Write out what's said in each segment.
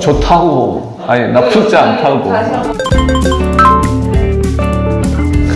좋다고. 아니 나쁘지 않다고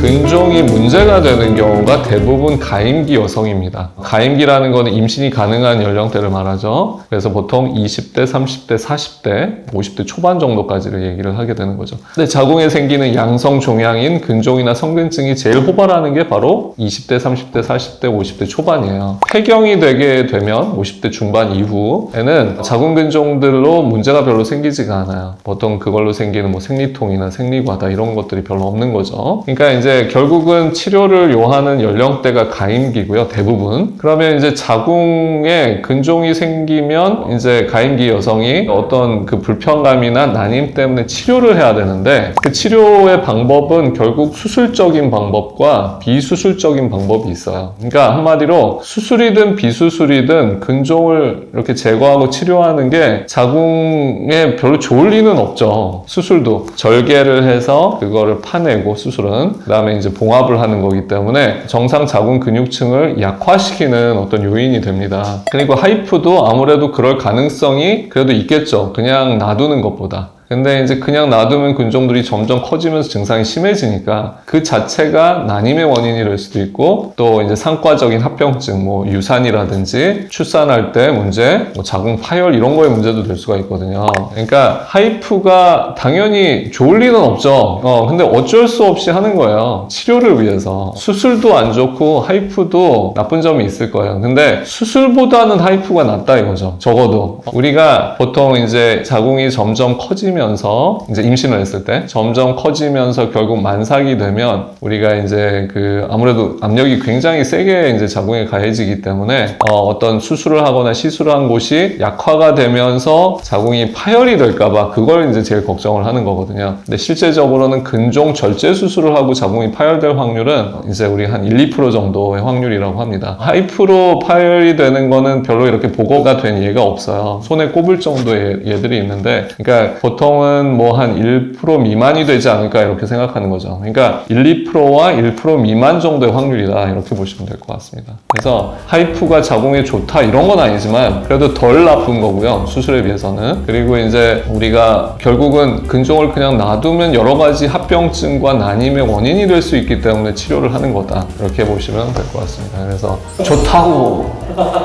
근종이 문제가 되는 경우가 대부분 가임기 여성입니다. 가임기라는 거는 임신이 가능한 연령대를 말하죠. 그래서 보통 20대, 30대, 40대, 50대 초반 정도까지를 얘기를 하게 되는 거죠. 근데 자궁에 생기는 양성 종양인 근종이나 성근증이 제일 호발하는 게 바로 20대, 30대, 40대, 50대 초반이에요. 폐경이 되게 되면 50대 중반 이후에는 자궁 근종들로 문제가 별로 생기지가 않아요. 보통 그걸로 생기는 뭐 생리통이나 생리과다 이런 것들이 별로 없는 거죠. 그러니까 이제 결국은 치료를 요하는 연령대가 가임기고요. 대부분. 그러면 이제 자궁에 근종이 생기면 이제 가임기 여성이 어떤 그 불편감이나 난임 때문에 치료를 해야 되는데 그 치료의 방법은 결국 수술적인 방법과 비수술적인 방법이 있어요. 그러니까 한마디로 수술이든 비수술이든 근종을 이렇게 제거하고 치료하는 게 자궁에 별로 좋을 리는 없죠. 수술도 절개를 해서 그거를 파내고 수술은 그다음 에 이제 봉합을 하는 거기 때문에 정상 자궁 근육층을 약화시키는 어떤 요인이 됩니다. 그리고 하이프도 아무래도 그럴 가능성이 그래도 있겠죠. 그냥 놔두는 것보다. 근데 이제 그냥 놔두면 근종들이 점점 커지면서 증상이 심해지니까 그 자체가 난임의 원인이 될 수도 있고 또 이제 상과적인 합병증, 뭐 유산이라든지 출산할 때 문제, 뭐 자궁 파열 이런 거에 문제도 될 수가 있거든요. 그러니까 하이프가 당연히 좋을 리는 없죠. 어, 근데 어쩔 수 없이 하는 거예요. 치료를 위해서. 수술도 안 좋고 하이프도 나쁜 점이 있을 거예요. 근데 수술보다는 하이프가 낫다 이거죠. 적어도. 우리가 보통 이제 자궁이 점점 커지면 서 이제 임신을 했을 때 점점 커지면서 결국 만삭이 되면 우리가 이제 그 아무래도 압력이 굉장히 세게 이제 자궁에 가해지기 때문에 어, 떤 수술을 하거나 시술을 한 곳이 약화가 되면서 자궁이 파열이 될까봐 그걸 이제 제일 걱정을 하는 거거든요. 근데 실제적으로는 근종 절제 수술을 하고 자궁이 파열될 확률은 이제 우리 한 1, 2% 정도의 확률이라고 합니다. 하이프로 파열이 되는 거는 별로 이렇게 보고가 된 예가 없어요. 손에 꼽을 정도의 예들이 있는데, 그러니까 보통 은 뭐 한 1% 미만이 되지 않을까 이렇게 생각하는 거죠. 그러니까 1, 2%와 1% 미만 정도의 확률이다 이렇게 보시면 될 것 같습니다. 그래서 하이프가 자궁에 좋다 이런 건 아니지만 그래도 덜 나쁜 거고요. 수술에 비해서는. 그리고 이제 우리가 결국은 근종을 그냥 놔두면 여러 가지 합병증과 난임의 원인이 될 수 있기 때문에 치료를 하는 거다. 이렇게 보시면 될 것 같습니다. 그래서 좋다고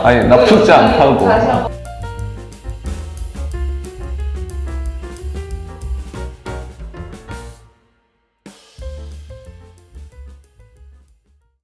아니 나쁘지 않다고